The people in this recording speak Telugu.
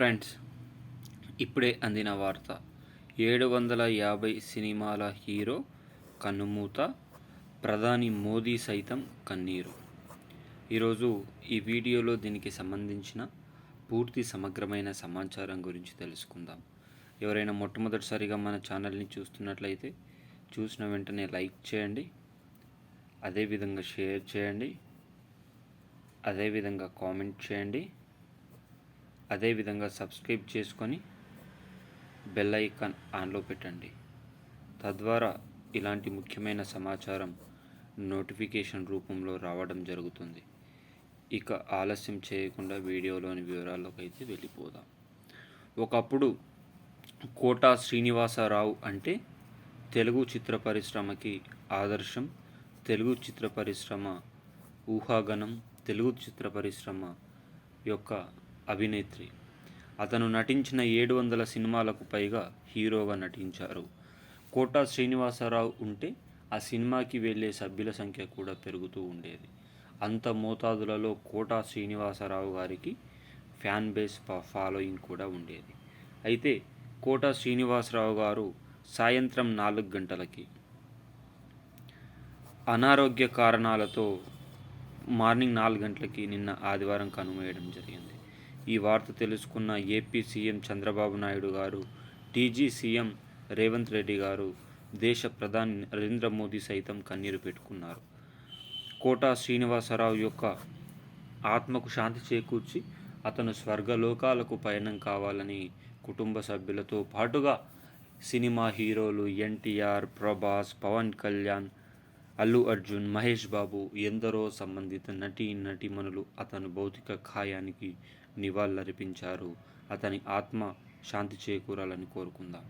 ఫ్రెండ్స్ ఇప్పుడే అందిన వార్త. ఏడు వందల యాభై సినిమాల హీరో కన్నుమూత ప్రధాని మోదీ సైతం కన్నీరు. ఈరోజు ఈ వీడియోలో దీనికి సంబంధించిన పూర్తి సమగ్రమైన సమాచారం గురించి తెలుసుకుందాం. ఎవరైనా మొట్టమొదటిసారిగా మన ఛానల్ని చూస్తున్నట్లయితే చూసిన వెంటనే లైక్ చేయండి అదేవిధంగా షేర్ చేయండి అదేవిధంగా కామెంట్ చేయండి. అదేవిధంగా సబ్స్క్రైబ్ చేసుకొని బెల్ ఐకాన్ ఆన్లో పెట్టండి. తద్వారా ఇలాంటి ముఖ్యమైన సమాచారం నోటిఫికేషన్ రూపంలో రావడం జరుగుతుంది. ఇక ఆలస్యం చేయకుండా వీడియోలోని వివరాల్లోకి అయితే వెళ్ళిపోదాం. ఒకప్పుడు కోటా శ్రీనివాసరావు అంటే తెలుగు చిత్ర పరిశ్రమకి ఆదర్శం తెలుగు చిత్ర పరిశ్రమ ఊహాగణం తెలుగు చిత్ర పరిశ్రమ యొక్క అభినేత్రి. అతను నటించిన ఏడు వందల సినిమాలకు పైగా హీరోగా నటించారు. కోటా శ్రీనివాసరావు ఉంటే ఆ సినిమాకి వెళ్ళే సభ్యుల సంఖ్య కూడా పెరుగుతూ ఉండేది. అంత మోతాదులలో కోటా శ్రీనివాసరావు గారికి ఫ్యాన్ బేస్ ఫాలోయింగ్ కూడా ఉండేది. అయితే కోటా శ్రీనివాసరావు గారు సాయంత్రం నాలుగు గంటలకి అనారోగ్య కారణాలతో మార్నింగ్ నాలుగు గంటలకి నిన్న ఆదివారం కనుమూయడం జరిగింది. ఈ వార్త తెలుసుకున్న ఏపీ సీఎం చంద్రబాబు నాయుడు గారు టీజీ సీఎం రేవంత్ రెడ్డి గారు దేశ ప్రధాని నరేంద్ర మోదీ సైతం కన్నీరు పెట్టుకున్నారు. కోటా శ్రీనివాసరావు యొక్క ఆత్మకు శాంతి చేకూర్చి అతను స్వర్గలోకాలకు పయనం కావాలని కుటుంబ సభ్యులతో పాటుగా సినిమా హీరోలు ఎన్టీఆర్ ప్రభాస్ పవన్ కళ్యాణ్ అల్లు అర్జున్ మహేష్ బాబు ఎందరో సంబంధిత నటి నటీమణులు అతను భౌతిక ఖాయానికి నివాళులర్పించారు. అతని ఆత్మ శాంతి చేకూరాలని కోరుకుందాం.